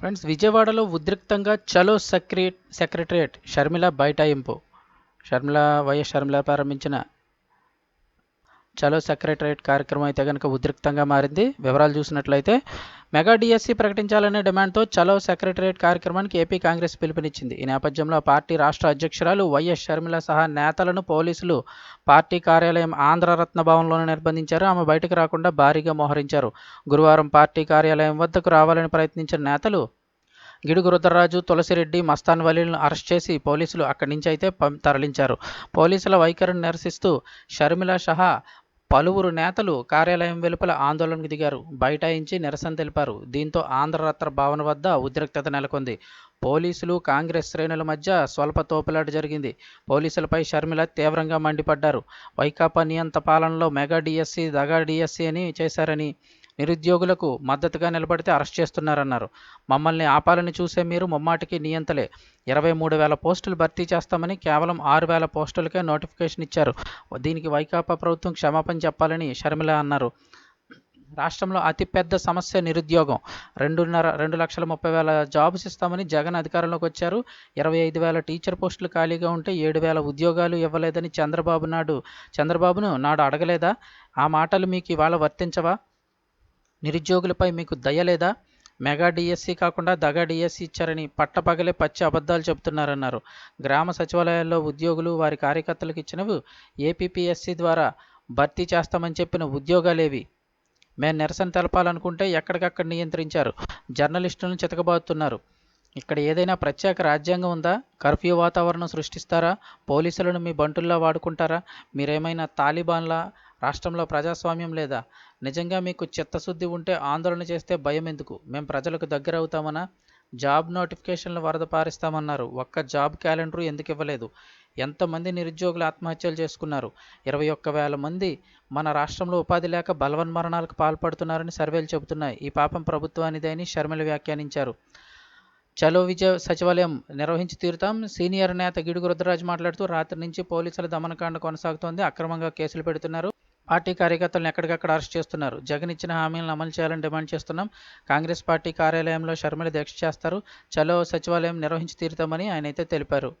Friends విజయవాడలో ఉద్రిక్తంగా చలో సెక్రే సెక్రటరియట్ షర్మిల బైఠాయింపు. షర్మిల వైఎస్ షర్మిల ప్రారంభించిన చలో సెక్రటరేట్ కార్యక్రమం అయితే కనుక ఉద్రిక్తంగా మారింది. వివరాలు చూసినట్లయితే మెగా డిఎస్సి ప్రకటించాలనే డిమాండ్తో చలో సెక్రటరేట్ కార్యక్రమానికి ఏపీ కాంగ్రెస్ పిలుపునిచ్చింది. ఈ నేపథ్యంలో పార్టీ రాష్ట్ర అధ్యక్షురాలు వైఎస్ షర్మిల సహా నేతలను పోలీసులు పార్టీ కార్యాలయం ఆంధ్రరత్న భవన్లోనే నిర్బంధించారు. ఆమె బయటకు రాకుండా భారీగా మోహరించారు. గురువారం పార్టీ కార్యాలయం వద్దకు రావాలని ప్రయత్నించిన నేతలు గిడుగు రుద్రరాజు తులసిరెడ్డి మస్తాన్ వలీలను అరెస్ట్ చేసి పోలీసులు అక్కడి నుంచి అయితే పం- తరలించారు. పోలీసుల వైఖరిని నిరసిస్తూ షర్మిల సహా పలువురు నేతలు కార్యాలయం వెలుపల ఆందోళనకు దిగారు. బైఠాయించి నిరసన తెలిపారు. దీంతో ఆంధ్రరత్న భవన్ వద్ద ఉద్రిక్తత నెలకొంది. పోలీసులు కాంగ్రెస్ శ్రేణుల మధ్య స్వల్ప తోపులాట జరిగింది. పోలీసులపై షర్మిల తీవ్రంగా మండిపడ్డారు. వైకాపా నియంత పాలనలో మెగా డిఎస్సి దగా డిఎస్సి అని చేశారని నిరుద్యోగులకు మద్దతుగా నిలబడితే అరెస్ట్ చేస్తున్నారన్నారు. మమ్మల్ని ఆపాలని చూసే మీరు ముమ్మాటికి నియంతలే. ఇరవై మూడు వేల పోస్టులు భర్తీ చేస్తామని కేవలం ఆరు వేల పోస్టులకే నోటిఫికేషన్ ఇచ్చారు. దీనికి వైకాపా ప్రభుత్వం క్షమాపణ చెప్పాలని షర్మిల అన్నారు. రాష్ట్రంలో అతిపెద్ద సమస్య నిరుద్యోగం. రెండున్నర రెండు లక్షల ముప్పై వేల జాబ్స్ ఇస్తామని జగన్ అధికారంలోకి వచ్చారు. ఇరవై ఐదు వేల టీచర్ పోస్టులు ఖాళీగా ఉంటే ఏడు వేల ఉద్యోగాలు ఇవ్వలేదని చంద్రబాబు నాడు చంద్రబాబును నాడు అడగలేదా? ఆ మాటలు మీకు ఇవాళ వర్తించవా? నిరుద్యోగులపై మీకు దయ లేదా? మెగా డిఎస్సి కాకుండా దగా డిఎస్సి ఇచ్చారని పట్టపగలే పచ్చి అబద్ధాలు చెబుతున్నారన్నారు. గ్రామ సచివాలయాల్లో ఉద్యోగులు వారి కార్యకర్తలకు ఇచ్చినవి ఏపీపీఎస్సి ద్వారా భర్తీ చేస్తామని చెప్పిన ఉద్యోగాలేవి. మేము నిరసన తెలపాలనుకుంటే ఎక్కడికక్కడ నియంత్రించారు. జర్నలిస్టులను చితకబాదుతున్నారు. ఇక్కడ ఏదైనా ప్రత్యేక రాజ్యాంగం ఉందా? కర్ఫ్యూ వాతావరణం సృష్టిస్తారా? పోలీసులను మీ బంటుల్లా వాడుకుంటారా? మీరేమైనా తాలిబాన్లా? రాష్ట్రంలో ప్రజాస్వామ్యం లేదా? నిజంగా మీకు చిత్తశుద్ధి ఉంటే ఆందోళన చేస్తే భయం ఎందుకు? మేము ప్రజలకు దగ్గర అవుతామనా? జాబ్ నోటిఫికేషన్లు వరద పారిస్తామన్నారు. ఒక్క జాబ్ క్యాలెండరు ఎందుకు ఇవ్వలేదు? ఎంతమంది నిరుద్యోగులు ఆత్మహత్యలు చేసుకున్నారు? ఇరవై ఒక్క వేల మంది మన రాష్ట్రంలో ఉపాధి లేక బలవన్మరణాలకు పాల్పడుతున్నారని సర్వేలు చెబుతున్నాయి. ఈ పాపం ప్రభుత్వానిదే అని షర్మిల వ్యాఖ్యానించారు. చలో విజయ సచివాలయం నిర్వహించి తీరుతాం. సీనియర్ నేత గిడుగు రుద్రరాజు మాట్లాడుతూ రాత్రి నుంచి పోలీసుల దమనకాండ కొనసాగుతోంది. అక్రమంగా కేసులు పెడుతున్నారు. పార్టీ కార్యకర్తలను ఎక్కడికక్కడ అరెస్ట్ చేస్తున్నారు. జగన్ ఇచ్చిన హామీలను అమలు చేయాలని డిమాండ్ చేస్తున్నాం. కాంగ్రెస్ పార్టీ కార్యాలయంలో షర్మిల దీక్ష చేస్తారు. చలో సచివాలయం నిర్వహించి తీరుతామని ఆయన అయితే తెలిపారు.